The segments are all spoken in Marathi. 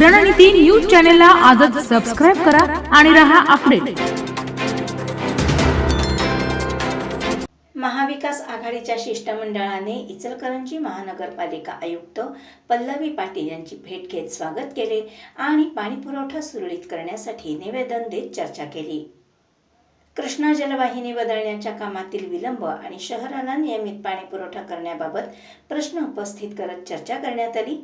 रणनीती न्यूज चॅनलला आजच सबस्क्राईब करा आणि रहा अपडेट महाविकास आघाडीच्या शिष्टमंडळाने इचलकरंजी महानगरपालिका आयुक्त पल्लवी पाटील यांची भेट घेत स्वागत केले आणि पाणीपुरवठा सुरळीत करण्यासाठी निवेदन देत चर्चा केली. कृष्णा जलवाहिनी बदलण्याच्या कामातील विलंब आणि शहराला नियमित पाणीपुरवठा करण्याबाबत प्रश्न उपस्थित करत चर्चा करण्यात आली.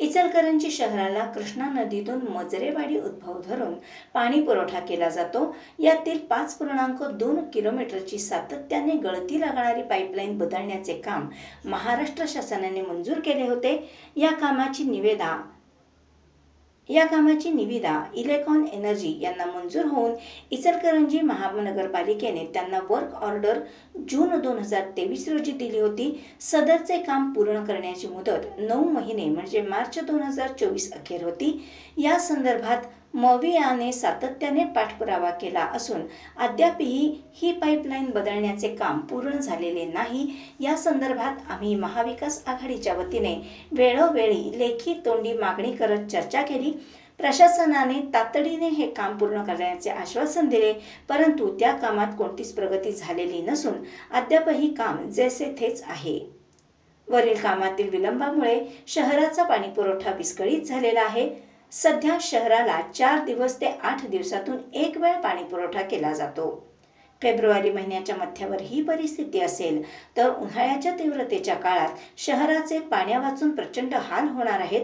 इचलकरंजी शहराला कृष्णा नदीतून मजरेवाडी उद्भव धरून पाणी पुरवठा केला जातो. यातील पाच पूर्णांक दोन किलोमीटरची सातत्याने गळती लागणारी पाईपलाईन बदलण्याचे काम महाराष्ट्र शासनाने मंजूर केले होते. या कामाची निवेदा या कामाची निविदा इलेकॉन एनर्जी यांना मंजूर होऊन इचलकरंजी महानगरपालिकेने त्यांना वर्क ऑर्डर जून दोन हजार तेवीस रोजी दिली होती. सदरचे काम पूर्ण करण्याची मुदत नऊ महिने म्हणजे मार्च दोन हजार चोवीस अखेर होती. या संदर्भात मवियाने सातत्याने पाठपुरावा केला असून अद्यापही ही पाईपलाईन बदलण्याचे काम पूर्ण झालेले नाही. या संदर्भात आम्ही महाविकास आघाडीच्या वतीने वेळोवेळी लेखी तोंडी मागणी करत चर्चा केली. प्रशासनाने तातडीने हे काम पूर्ण करण्याचे आश्वासन दिले परंतु त्या कामात कोणतीच प्रगती झालेली नसून अद्यापही काम जैसे थेच आहे. वरील कामातील विलंबामुळे शहराचा पाणीपुरवठा विस्कळीत झालेला आहे. सध्या शहराला चार दिवस ते आठ दिवसातून एक वेळ पाणी पुरवठा केला जातो. फेब्रुवारी महिन्याच्या मध्यावर ही परिस्थिती असेल तर उन्हाळ्याच्या तीव्रतेच्या काळात शहराचे पाण्या वाचून प्रचंड हाल होणार आहेत.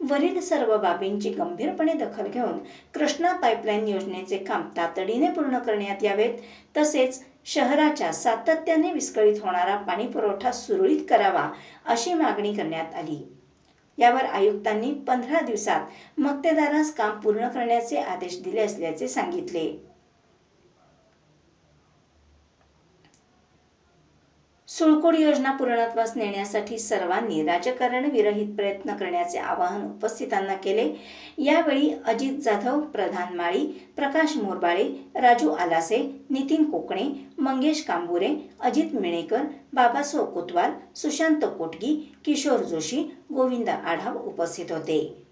वरील सर्व बाबींची गंभीरपणे दखल घेऊन कृष्णा पाईपलाईन योजनेचे काम तातडीने पूर्ण करण्यात यावेत. तसेच शहराच्या सातत्याने विस्कळीत होणारा पाणी पुरवठा सुरळीत करावा अशी मागणी करण्यात आली. यावर आयुक्तांनी पंधरा दिवसात मक्तेदारास काम पूर्ण करण्याचे आदेश दिले असल्याचे सांगितले. सुळकोड योजना पूर्णत्वास नेण्यासाठी सर्वांनी राजकारण विरहित प्रयत्न करण्याचे आवाहन उपस्थितांना केले. यावेळी अजित जाधव प्रधान माळी प्रकाश मोरबाळे राजू आलासे नितीन कोकणे मंगेश कांबुरे अजित मिणेकर बाबासो कोतवाल सुशांत कोटगी किशोर जोशी गोविंद आढाव उपस्थित होते.